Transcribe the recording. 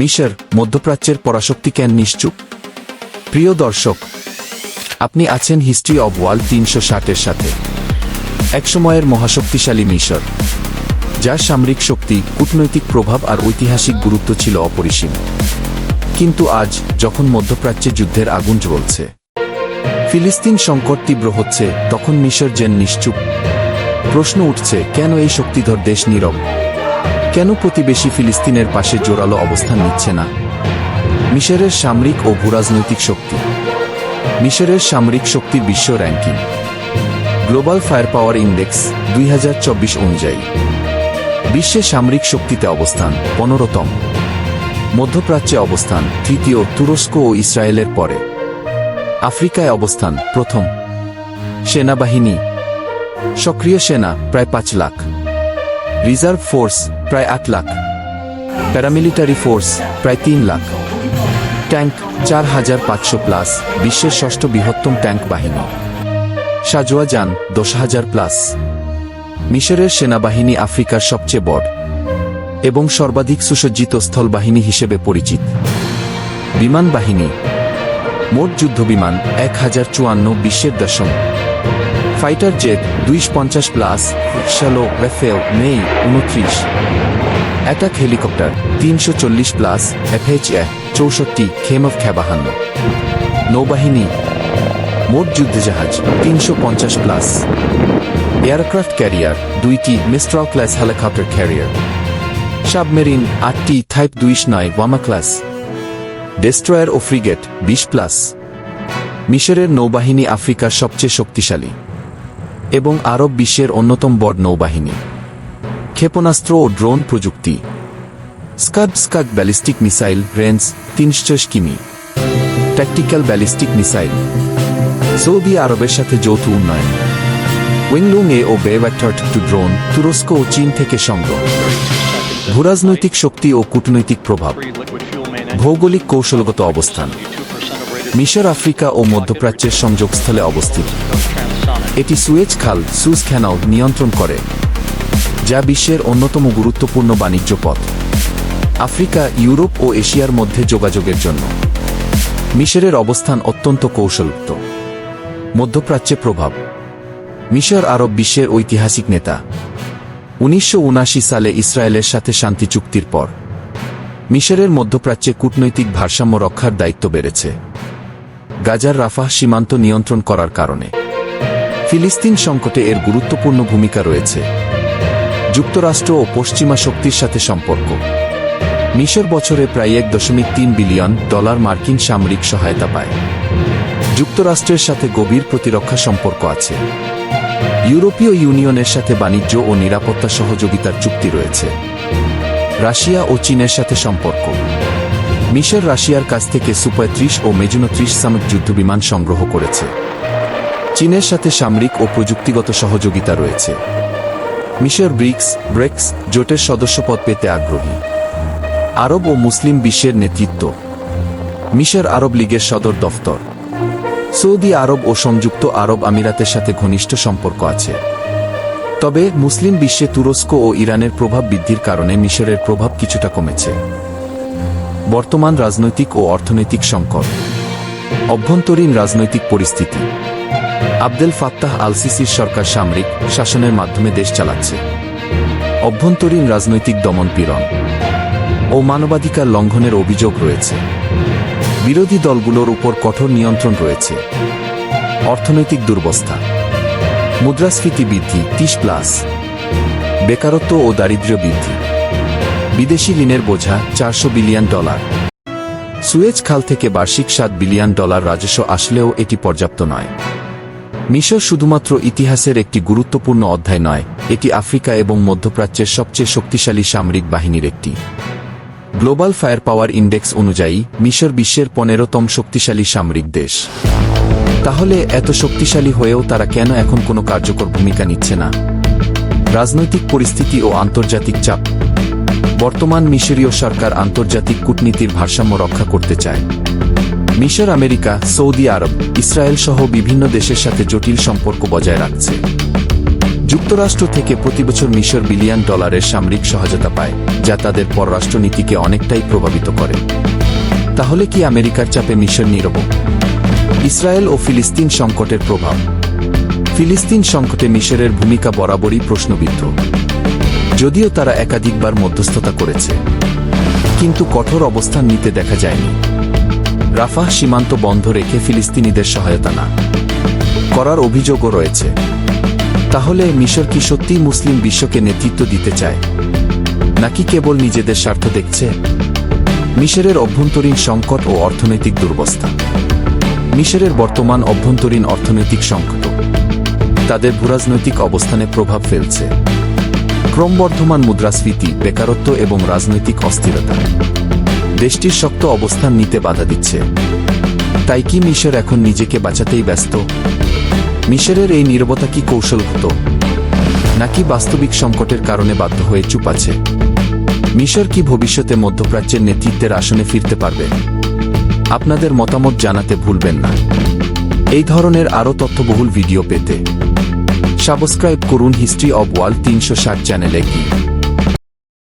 মিশর মধ্যপ্রাচ্যের পরাশক্তি কেন নিশ্চুপ? প্রিয় দর্শক, আপনি আছেন হিস্ট্রি অব ওয়ার্ল্ড তিনশো ষাটের সাথে। একসময়ের মহাশক্তিশালী মিশর, যার সামরিক শক্তি, কূটনৈতিক প্রভাব আর ঐতিহাসিক গুরুত্ব ছিল অপরিসীম। কিন্তু আজ, যখন মধ্যপ্রাচ্যে যুদ্ধের আগুন জ্বলছে, ফিলিস্তিন সংকট তীব্র হচ্ছে, তখন মিশর যেন নিশ্চুপ। প্রশ্ন উঠছে, কেন এই শক্তিধর দেশ নীরব? কেন প্রতিবেশী ফিলিস্তিনের পাশে জোরালো অবস্থান নিচ্ছে না? মিশরের সামরিক ও ভূরাজনৈতিক শক্তি। মিশরের সামরিক শক্তির বিশ্ব ranking. Global fire power index দুই হাজার চব্বিশ অনুযায়ী। বিশ্বে সামরিক শক্তিতে অবস্থান পনেরোতম। মধ্যপ্রাচ্যে অবস্থান তৃতীয় তুরস্ক ও ইসরায়েলের পরে। আফ্রিকায় অবস্থান প্রথম। সেনাবাহিনী। সক্রিয় সেনা প্রায় পাঁচ লাখ। রিজার্ভ ফোর্স প্রায় আট লাখ। প্যারামিলিটারি ফোর্স প্রায় তিন লাখ। ট্যাঙ্ক চার হাজার পাঁচশো প্লাস, বিশ্বের ষষ্ঠ বৃহত্তম ট্যাঙ্ক বাহিনী। সাজোয়া যান দশ হাজার প্লাস। মিশরের সেনাবাহিনী আফ্রিকার সবচেয়ে বড় এবং সর্বাধিক সুসজ্জিত স্থলবাহিনী হিসেবে পরিচিত। বিমান বাহিনী, মোট যুদ্ধবিমান এক হাজার চুয়ান্ন বিশ্বের দশম। ফাইটার জেট দুইশ পঞ্চাশ প্লাস, শ্যালো, রেফেল, নেই, উনত্রিশ। অ্যাটাক হেলিকপ্টার, তিনশো চল্লিশ প্লাস এফএইচ এ চৌষট্টি খেমফ খেবাহান্ন নৌবাহিনী, মোট যুদ্ধজাহাজ, তিনশো পঞ্চাশ প্লাস। এয়ারক্রাফট ক্যারিয়ার, দুইটি Mistral class helicopter carrier. Submarine, আটটি থাইপ দুইশ নয়, ওয়ামা ক্লাস। ডেস্ট্রয়ার ও ফ্রিগেট, বিশ প্লাস। মিশরের নৌবাহিনী আফ্রিকার সবচেয়ে শক্তিশালী। এবং আরব বিশ্বের অন্যতম বড় নৌবাহিনী। ক্ষেপণাস্ত্র ও ড্রোন প্রযুক্তি। Scud Scud ballistic missile, range তিনশো কিমি। Tactical ballistic missile. সৌদি আরবের সাথে যৌথ উন্নয়ন। উইংলুং এ ও বেওয়াক্টার্ট টু ড্রোন তুরস্ক ও চীন থেকে সংগ্রহ। ভূরাজনৈতিক শক্তি ও কূটনৈতিক প্রভাব। ভৌগোলিক কৌশলগত অবস্থান। মিশর আফ্রিকা ও মধ্যপ্রাচ্যের সংযোগস্থলে অবস্থিত। এটি সুয়েজ খাল সুজ খ্যানাল নিয়ন্ত্রণ করে, যা বিশ্বের অন্যতম গুরুত্বপূর্ণ বাণিজ্য পথ। আফ্রিকা, ইউরোপ ও এশিয়ার মধ্যে যোগাযোগের জন্য। মিশরের অবস্থান অত্যন্ত কৌশলযুক্ত। মধ্যপ্রাচ্যে প্রভাব। মিশর আরব বিশ্বের ঐতিহাসিক নেতা। উনিশশো সালে ইসরায়েলের সাথে শান্তি চুক্তির পর, মিশরের মধ্যপ্রাচ্যে কূটনৈতিক ভারসাম্য রক্ষার দায়িত্ব বেড়েছে। গাজার রাফাহ সীমান্ত নিয়ন্ত্রণ করার কারণে। ফিলিস্তিন সংকটে এর গুরুত্বপূর্ণ ভূমিকা রয়েছে। যুক্তরাষ্ট্র ও পশ্চিমা শক্তির সাথে সম্পর্ক। মিশর বছরে প্রায় এক দশমিক তিন বিলিয়ন ডলার মার্কিন সামরিক সহায়তা পায়। যুক্তরাষ্ট্রের সাথে গভীর প্রতিরক্ষা সম্পর্ক আছে। ইউরোপীয় ইউনিয়নের সাথে বাণিজ্য ও নিরাপত্তা সহযোগিতার চুক্তি রয়েছে। রাশিয়া ও চীনের সাথে সম্পর্ক। মিশর রাশিয়ার কাছ থেকে সুপার ত্রিশ ও মেজুনো ত্রিশ সামরিক যুদ্ধবিমান সংগ্রহ করেছে। চীনের সাথে সামরিক ও প্রযুক্তিগত সহযোগিতা রয়েছে। মিশর ব্রিক্স, ব্রেক্স জোটের সদস্যপদ পেতে আগ্রহী। আরব ও মুসলিম বিশ্বের নেতৃত্ব। মিশর আরব লীগের সদর দফতর। সৌদি আরব ও সংযুক্ত আরব আমিরাতের সাথে ঘনিষ্ঠ সম্পর্ক আছে। তবে মুসলিম বিশ্বে তুরস্ক ও ইরানের প্রভাব বৃদ্ধির কারণে মিশরের প্রভাব কিছুটা কমেছে। বর্তমান রাজনৈতিক ও অর্থনৈতিক সংকট। অভ্যন্তরীণ রাজনৈতিক পরিস্থিতি। আবদেল ফাত্তাহ আল সিসির সরকার সামরিক শাসনের মাধ্যমে দেশ চালাচ্ছে। অভ্যন্তরীণ রাজনৈতিক দমনপীড়ন ও মানবাধিকার লঙ্ঘনের অভিযোগ রয়েছে। বিরোধী দলগুলোর উপর কঠোর নিয়ন্ত্রণ রয়েছে। অর্থনৈতিক দুর্বস্থা, মুদ্রাস্ফীতি বৃদ্ধি, তিস প্লাস, বেকারত্ব ও দারিদ্র্য বৃদ্ধি, বিদেশি ঋণের বোঝা চারশো বিলিয়ন ডলার। সুয়েজ খাল থেকে বার্ষিক সাত বিলিয়ন ডলার রাজস্ব আসলেও এটি পর্যাপ্ত নয়। মিশর শুধুমাত্র ইতিহাসের একটি গুরুত্বপূর্ণ অধ্যায় নয়, এটি আফ্রিকা এবং মধ্যপ্রাচ্যের সবচেয়ে শক্তিশালী সামরিক বাহিনীর একটি। গ্লোবাল ফায়ার পাওয়ার ইন্ডেক্স অনুযায়ী, মিশর বিশ্বের পনেরোতম শক্তিশালী সামরিক দেশ। তাহলে এত শক্তিশালী হয়েও তারা কেন এখন কোনো কার্যকর ভূমিকা নিচ্ছে না? রাজনৈতিক পরিস্থিতি ও আন্তর্জাতিক চাপ। বর্তমান মিশরীয় সরকার আন্তর্জাতিক কূটনীতির ভারসাম্য রক্ষা করতে চায়। মিশর, আমেরিকা, সৌদি আরব, ইসরায়েল সহ বিভিন্ন দেশের সাথে জটিল সম্পর্ক বজায় রাখছে। যুক্তরাষ্ট্র থেকে প্রতিবছর মিশর বিলিয়ন ডলারের সামরিক সহায়তা পায়, যা তাদের পররাষ্ট্রনীতিকে অনেকটাই প্রভাবিত করে। তাহলে কি আমেরিকার চাপে মিশর নীরব? ইসরায়েল ও ফিলিস্তিন সংকটের প্রভাব। ফিলিস্তিন সংকটে মিশরের ভূমিকা বরাবরই প্রশ্নবিদ্ধ। যদিও তারা একাধিকবার মধ্যস্থতা করেছে। কিন্তু কঠোর অবস্থান নিতে দেখা যায়নি। রাফাহ সীমান্ত বন্ধ রেখে ফিলিস্তিনিদের সহায়তা না করার অভিযোগও রয়েছে। তাহলে মিশর কি সত্যিই মুসলিম বিশ্বকে নেতৃত্ব দিতে চায়? নাকি কেবল নিজেদের স্বার্থ দেখছে? মিশরের অভ্যন্তরীণ সংকট ও অর্থনৈতিক দুর্বস্থা। মিশরের বর্তমান অভ্যন্তরীণ অর্থনৈতিক সংকট। তাদের ভূরাজনৈতিক অবস্থানে প্রভাব ফেলছে। ক্রমবর্ধমান মুদ্রাস্ফীতি, বেকারত্ব এবং রাজনৈতিক অস্থিরতা। দেশটির শক্ত অবস্থান নিতে বাধা দিচ্ছে। তাই কি মিশর এখন নিজেকে বাঁচাতেই ব্যস্ত? মিশরের এই নীরবতা কি কৌশলগত নাকি বাস্তবিক সংকটের কারণে বাধ্য হয়ে চুপ আছে? মিশর কি ভবিষ্যতে মধ্যপ্রাচ্যের নেতৃত্বের আসনে ফিরতে পারবে? আপনাদের মতামত জানাতে ভুলবেন না। এই ধরনের আরও তথ্যবহুল ভিডিও পেতে সাবস্ক্রাইব করুন হিস্ট্রি অব ওয়ার্ল্ড তিনশো ষাট চ্যানেলে কি